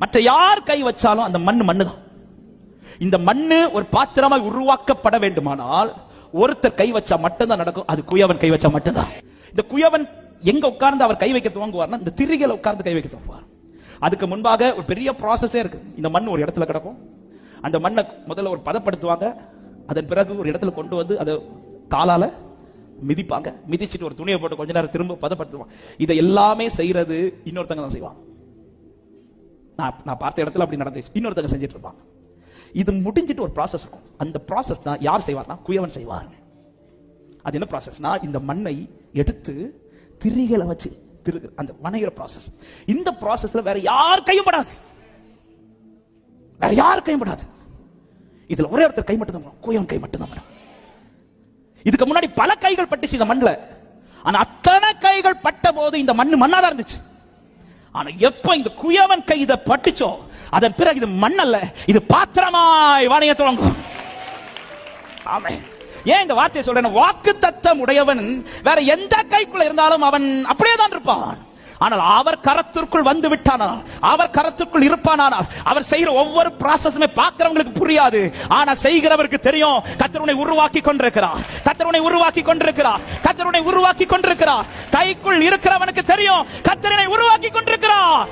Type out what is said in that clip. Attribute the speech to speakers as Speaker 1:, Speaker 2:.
Speaker 1: மற்ற யார் கை வச்சாலும் அந்த மண் மண்ணு தான் இந்த மண்ணு ஒரு பாத்திரமாய் உருவாக்கப்பட வேண்டுமானால் ஒருத்தர் கை வச்சா மட்டும்தான் நடக்கும் அது குயவன் கை வச்சா மட்டும்தான். இந்த குயவன் எங்க உட்கார்ந்து அவர் கை வைக்க துவங்குவார்னா இந்த திரிகளை உட்கார்ந்து கை வைக்க துவங்குவார். அதுக்கு முன்பாக ஒரு பெரிய ப்ராசஸே இருக்கு. இந்த மண் ஒரு இடத்துல கிடக்கும். அந்த மண்ணை முதல்ல ஒரு பதப்படுத்துவாங்க. அதன் பிறகு ஒரு இடத்துல கொண்டு வந்து அதை காலால மிதிப்பாங்க. மிதிச்சிட்டு ஒரு துணியை போட்டு கொஞ்ச நேரம் திரும்ப பதப்படுத்துவாங்க. இதை எல்லாமே செய்யறது இன்னொருத்தங்க தான் செய்வாங்க. நான் நான் பார்த்த இடத்துல அப்படி நடந்துச்சு இன்னொருத்தங்க செஞ்சுட்டு இருப்பாங்க இது முடிஞ்சிட்டு ஒரு ப்ராசஸ் இருக்கும். அந்த ப்ராசஸ் தான் யார் செய்வார்னா குயவன் செய்வார். அது என்ன ப்ராசஸ்னா இந்த மண்ணை எடுத்து திரிகளை வச்சு திரு அந்த வணைகிற ப்ராசஸ் இந்த ப்ராசஸ்ல வேற யார் கையும் படாது. வேற யார் கையும் படாது. இதுல ஒரே ஒருத்தர் கை மட்டும் தான் குயவன் கை மட்டும் தான் இதுக்கு முன்னாடி பல கைகள் பட்டுச்சு இந்த மண்ணில். ஆனா அத்தனை கைகள் பட்ட போது இந்த மண்ணு மண்ணாதான் இருந்துச்சு. ஆனா எப்ப இந்த குயவன் கை இதை பட்டுச்சோ அதன் பிறகு இது மண்ணல்ல இது பாத்திரமாய் வாணிய தொடங்கும் ஆமே ஏன் இந்த வார்த்தையை சொல்றேன் வாக்கு தத்தம் உடையவன் வேற எந்த கைக்குள்ள இருந்தாலும் அவன் அப்படியே தான் இருப்பான். ஆனால் அவர் கரத்திற்குள் வந்து விட்டானால் அவர் கரத்திற்குள் இருப்பானால் அவர் செய்கிற ஒவ்வொரு ப்ராசஸுமே பார்க்கிறவங்களுக்கு புரியாது. ஆனா செய்கிறவருக்கு தெரியும் கத்தருனை உருவாக்கி கொண்டிருக்கிறார். கத்தருனை உருவாக்கி கொண்டிருக்கிறார். கத்தருனை உருவாக்கி கொண்டிருக்கிறார். கைக்குள் இருக்கிறவனுக்கு தெரியும் கத்தரனை உருவாக்கி உருவாக்கி கொண்டிருக்கிறார்.